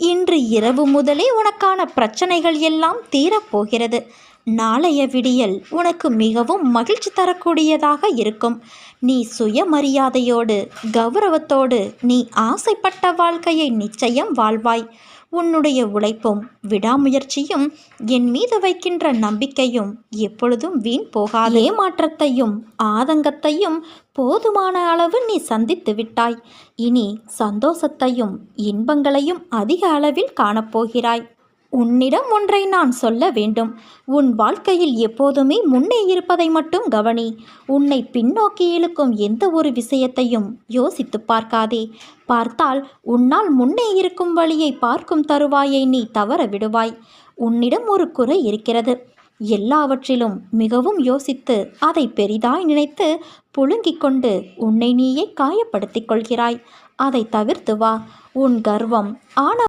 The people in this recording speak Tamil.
இன்று இரவு முதலே உனக்கான பிரச்சனைகள் எல்லாம் தீரப்போகிறது. நாளைய விடியல் உனக்கு மிகவும் மகிழ்ச்சி தரக்கூடியதாக இருக்கும். நீ சுயமரியாதையோடு கௌரவத்தோடு நீ ஆசைப்பட்ட வாழ்க்கையை நிச்சயம் வாழ்வாய். உன்னுடைய உழைப்பும் விடாமுயற்சியும் என் மீது வைக்கின்ற நம்பிக்கையும் எப்பொழுதும் வீண் போகாது. ஏமாற்றத்தையும் ஆதங்கத்தையும் போதுமான அளவு நீ சந்தித்து விட்டாய். இனி சந்தோஷத்தையும் இன்பங்களையும் அதிக அளவில் காணப்போகிறாய். உன்னிடம் ஒன்றை நான் சொல்ல வேண்டும். உன் வாழ்க்கையில் எப்போதுமே முன்னே இருப்பதை மட்டும் கவனி. உன்னை பின்னோக்கி இழுக்கும் எந்த ஒரு விஷயத்தையும் யோசித்து பார்க்காதே. பார்த்தால் உன்னால் முன்னே இருக்கும் வழியை பார்க்கும் தருவாயை நீ தவற விடுவாய். உன்னிடம் ஒரு குறை இருக்கிறது. எல்லாவற்றிலும் மிகவும் யோசித்து அதை பெரிதாய் நினைத்து புழுங்கிக் கொண்டு உன்னை நீயே காயப்படுத்திக் கொள்கிறாய். அதை தவிர்த்து வா. உன் கர்வம் ஆன